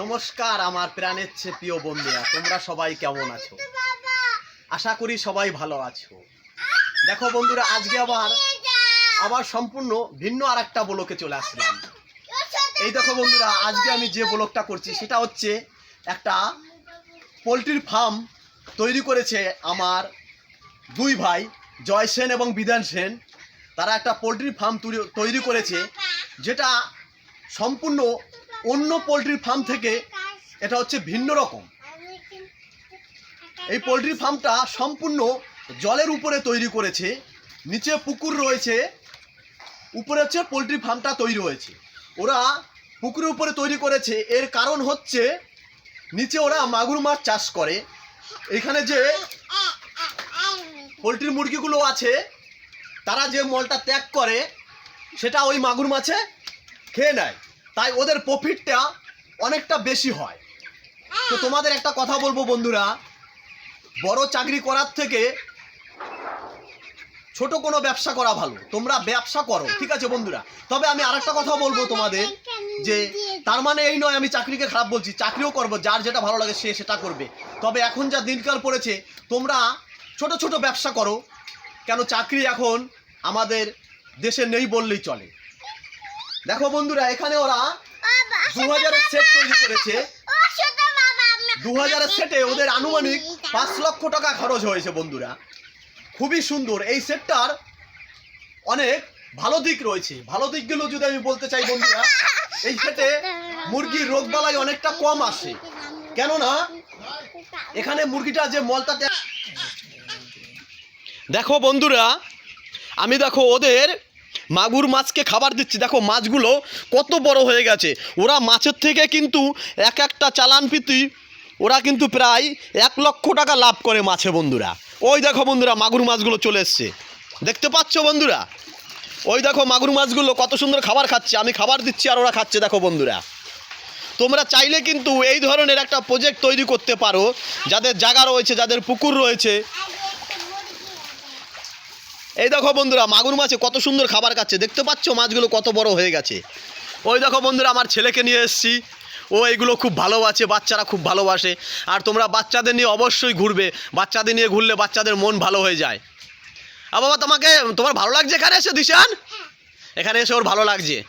নমস্কার, আমার প্রাণের চেয়ে প্রিয় বন্ধুরা, তোমরা সবাই কেমন আছো? আশা করি সবাই ভালো আছো। দেখো বন্ধুরা, আজকে আবার আবার সম্পূর্ণ ভিন্ন আর একটা ব্লকে চলে আসলাম। এই দেখো বন্ধুরা, আজকে আমি যে ব্লকটা করছি, সেটা হচ্ছে একটা পোলট্রির ফার্ম তৈরি করেছে আমার দুই ভাই, জয় সেন এবং বিধান সেন। তারা একটা পোলট্রির ফার্ম তৈরি করেছে, যেটা সম্পূর্ণ অন্য পোলট্রির ফার্ম থেকে এটা হচ্ছে ভিন্ন রকম। এই পোলট্রি ফার্মটা সম্পূর্ণ জলের উপরে তৈরি করেছে, নিচে পুকুর রয়েছে, উপরে হচ্ছে পোলট্রি ফার্মটা তৈরি হয়েছে। ওরা পুকুরের উপরে তৈরি করেছে, এর কারণ হচ্ছে নিচে ওরা মাগুর মাছ চাষ করে। এখানে যে পোলট্রি মুরগিগুলো আছে, তারা যে মলটা ত্যাগ করে, সেটা ওই মাগুর মাছে খেয়ে নেয়। তাই ওদের প্রফিটটা অনেকটা বেশি হয়। তো তোমাদের একটা কথা বলব বন্ধুরা, বড় চাকরি করার থেকে ছোট কোনো ব্যবসা করা ভালো। তোমরা ব্যবসা করো, ঠিক আছে বন্ধুরা? তবে আমি আরেকটা কথা বলব তোমাদের, যে তার মানে এই নয় আমি চাকরিকে খারাপ বলছি, চাকরিও করব, যার যেটা ভালো লাগে সে সেটা করবে। তবে এখন যা দিনকাল পড়েছে, তোমরা ছোট ছোট ব্যবসা করো, কেন চাকরি এখন আমাদের দেশে নেই বললেই চলে। দেখো বন্ধুরা এখানে ওরা দু হাজারের সেট তৈরি করেছে। দু হাজারের সেটে ওদের আনুমানিক পাঁচ লক্ষ টাকা খরচ হয়েছে বন্ধুরা। খুবই সুন্দর। এই সেটটার অনেক ভালো দিক রয়েছে। ভালো দিকগুলো যদি আমি বলতে চাই বন্ধুরা এই সেটে মুরগির রোগবালাই অনেকটা কম আসে। কেননা এখানে মুরগিটা যে মলটা দেখো বন্ধুরা আমি দেখো ওদের মাগুর মাছকে খাবার দিচ্ছি। দেখো, মাছগুলো কত বড় হয়ে গেছে। ওরা মাছের থেকে কিন্তু এক একটা চালান পিতি, ওরা কিন্তু প্রায় এক লক্ষ টাকা লাভ করে মাছে বন্ধুরা। ওই দেখো বন্ধুরা, মাগুর মাছগুলো চলে এসছে। দেখতে পাচ্ছ বন্ধুরা? ওই দেখো মাগুর মাছগুলো কত সুন্দর খাবার খাচ্ছে। আমি খাবার দিচ্ছি আর ওরা খাচ্ছে, দেখো বন্ধুরা। তোমরা চাইলে কিন্তু এই ধরনের একটা প্রজেক্ট তৈরি করতে পারো। যাদের জায়গা রয়েছে, যাদের পুকুর রয়েছে এই দেখো বন্ধুরা, মাগুর মাছে কত সুন্দর খাবার খাচ্ছে। দেখতে পাচ্ছ মাছগুলো কত বড় হয়ে গেছে। ওই দেখো বন্ধুরা, আমার ছেলেকে নিয়ে এসেছি। ও এগুলো খুব ভালোবাসে, বাচ্চারা খুব ভালোবাসে। আর তোমরা বাচ্চাদের নিয়ে অবশ্যই ঘুরবে। বাচ্চাদের নিয়ে ঘুরলে বাচ্চাদের মন ভালো হয়ে যায়। আর বাবা, তোমাকে, তোমার ভালো লাগছে এখানে এসে, দিশান? এখানে এসে ওর ভালো লাগছে।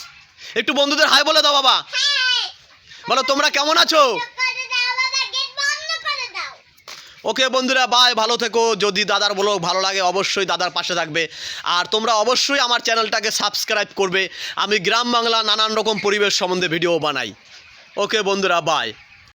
একটু বন্ধুদের হাই বলে দাও বাবা। বলো, তোমরা কেমন আছো? ওকে বন্ধুরা বাই ভালো থেকো। যদি দাদার বলো ভালো লাগে, অবশ্যই দাদার পাশে থাকবে। আর তোমরা অবশ্যই আমার চ্যানেলটাকে সাবস্ক্রাইব করবে। আমি গ্রাম বাংলা নানান রকম পরিবেশ সম্বন্ধে ভিডিও বানাই। ওকে বন্ধুরা বাই